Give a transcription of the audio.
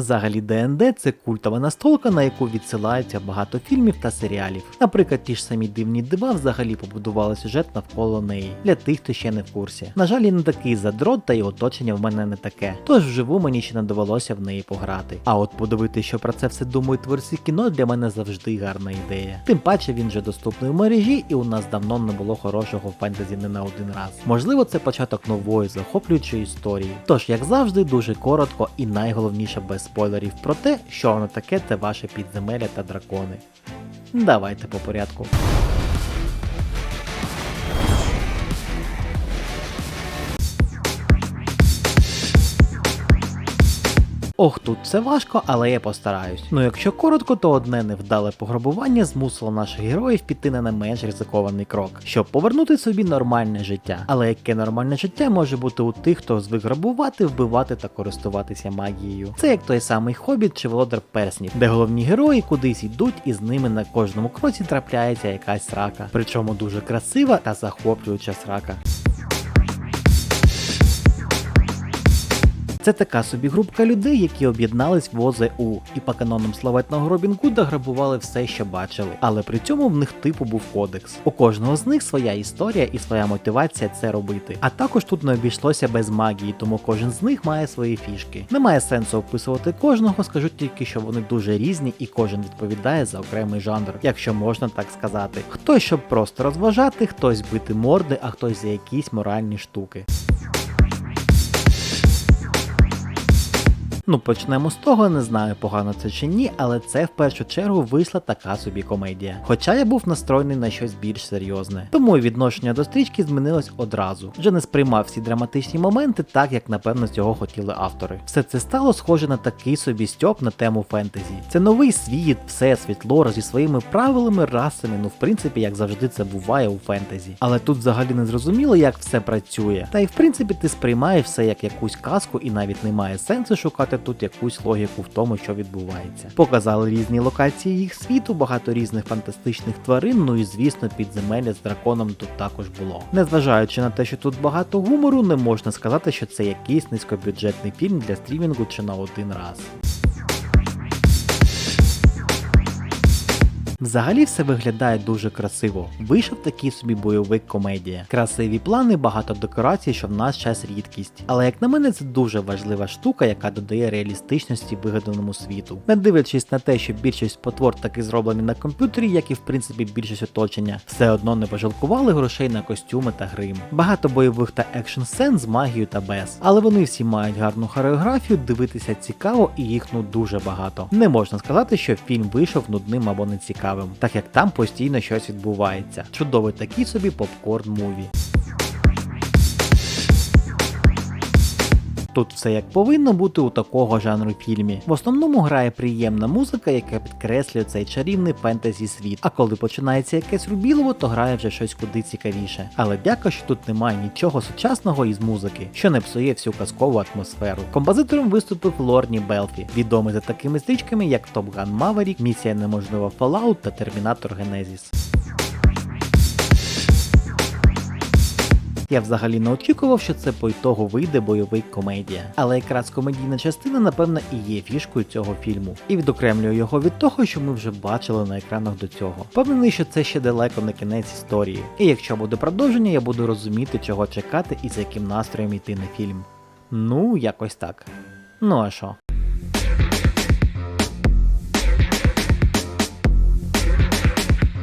Взагалі ДНД це культова настолка, на яку відсилаються багато фільмів та серіалів. Наприклад, ті ж самі дивні дива взагалі побудували сюжет навколо неї, для тих, хто ще не в курсі. На жаль, я не такий задрот, та й оточення в мене не таке. Тож вживу мені ще не довелося в неї пограти. А от подивитися, що про це все думають творці кіно, для мене завжди гарна ідея. Тим паче він вже доступний в мережі, і у нас давно не було хорошого фентезі не на один раз. Можливо, це початок нової захоплюючої історії. Тож, як завжди, дуже коротко і найголовніше без спойлерів про те, що воно таке те ваше підземелля та дракони. Давайте по порядку. Ох, тут все важко, але я постараюсь. Ну якщо коротко, то одне невдале пограбування змусило наших героїв піти на не менш ризикований крок, щоб повернути собі нормальне життя. Але яке нормальне життя може бути у тих, хто звик грабувати, вбивати та користуватися магією? Це як той самий хобіт чи володар перснів, де головні герої кудись йдуть, і з ними на кожному кроці трапляється якась срака. Причому дуже красива та захоплююча срака. Це така собі групка людей, які об'єднались в ОЗУ і по канонам славетного Робін Гуда грабували все, що бачили. Але при цьому в них типу був кодекс. У кожного з них своя історія і своя мотивація це робити. А також тут не обійшлося без магії, тому кожен з них має свої фішки. Немає сенсу описувати кожного, скажу тільки, що вони дуже різні і кожен відповідає за окремий жанр, якщо можна так сказати. Хтось щоб просто розважати, хтось бити морди, а хтось за якісь моральні штуки. Ну, почнемо з того, не знаю, погано це чи ні, але це в першу чергу вийшла така собі комедія. Хоча я був настроєний на щось більш серйозне. Тому відношення до стрічки змінилось одразу. Вже не сприймав всі драматичні моменти так, як напевно цього хотіли автори. Все це стало схоже на такий собі стьоп на тему фентезі. Це новий світ, все світло зі своїми правилами, расами, ну в принципі, як завжди це буває у фентезі. Але тут взагалі не зрозуміло, як все працює. Та й в принципі ти сприймаєш все як якусь казку, і навіть немає сенсу шукати тут якусь логіку в тому, що відбувається. Показали різні локації їх світу, багато різних фантастичних тварин, ну і звісно, підземелля з драконом тут також було. Незважаючи на те, що тут багато гумору, не можна сказати, що це якийсь низькобюджетний фільм для стрімінгу чи на один раз. Взагалі все виглядає дуже красиво. Вийшов такий собі бойовик комедія. Красиві плани, багато декорацій, що в наш час рідкість. Але як на мене, це дуже важлива штука, яка додає реалістичності вигаданому світу. Не дивлячись на те, що більшість потвор таки зроблені на комп'ютері, як і в принципі більшість оточення, все одно не пожалкували грошей на костюми та грим. Багато бойових та екшн сцен з магією та без. Але вони всі мають гарну хореографію, дивитися цікаво і їх ну дуже багато. Не можна сказати, що фільм вийшов нудним або не цікавим, так як там постійно щось відбувається. Чудовий такий собі попкорн муві. Тут все як повинно бути у такого жанру фільмі. В основному грає приємна музика, яка підкреслює цей чарівний фентезі світ. А коли починається якесь рубілово, то грає вже щось куди цікавіше. Але дяка, що тут немає нічого сучасного із музики, що не псує всю казкову атмосферу. Композитором виступив Лорні Белфі, відомий за такими стрічками, як Top Gun Maverick, Місія неможлива Fallout та Термінатор Генезіс. Я взагалі не очікував, що це по ітогу вийде бойовий комедія. Але якраз комедійна частина, напевно, і є фішкою цього фільму. І відокремлюю його від того, що ми вже бачили на екранах до цього. Впевнений, що це ще далеко не кінець історії. І якщо буде продовження, я буду розуміти, чого чекати і з яким настроєм йти на фільм. Ну, якось так. Ну а що?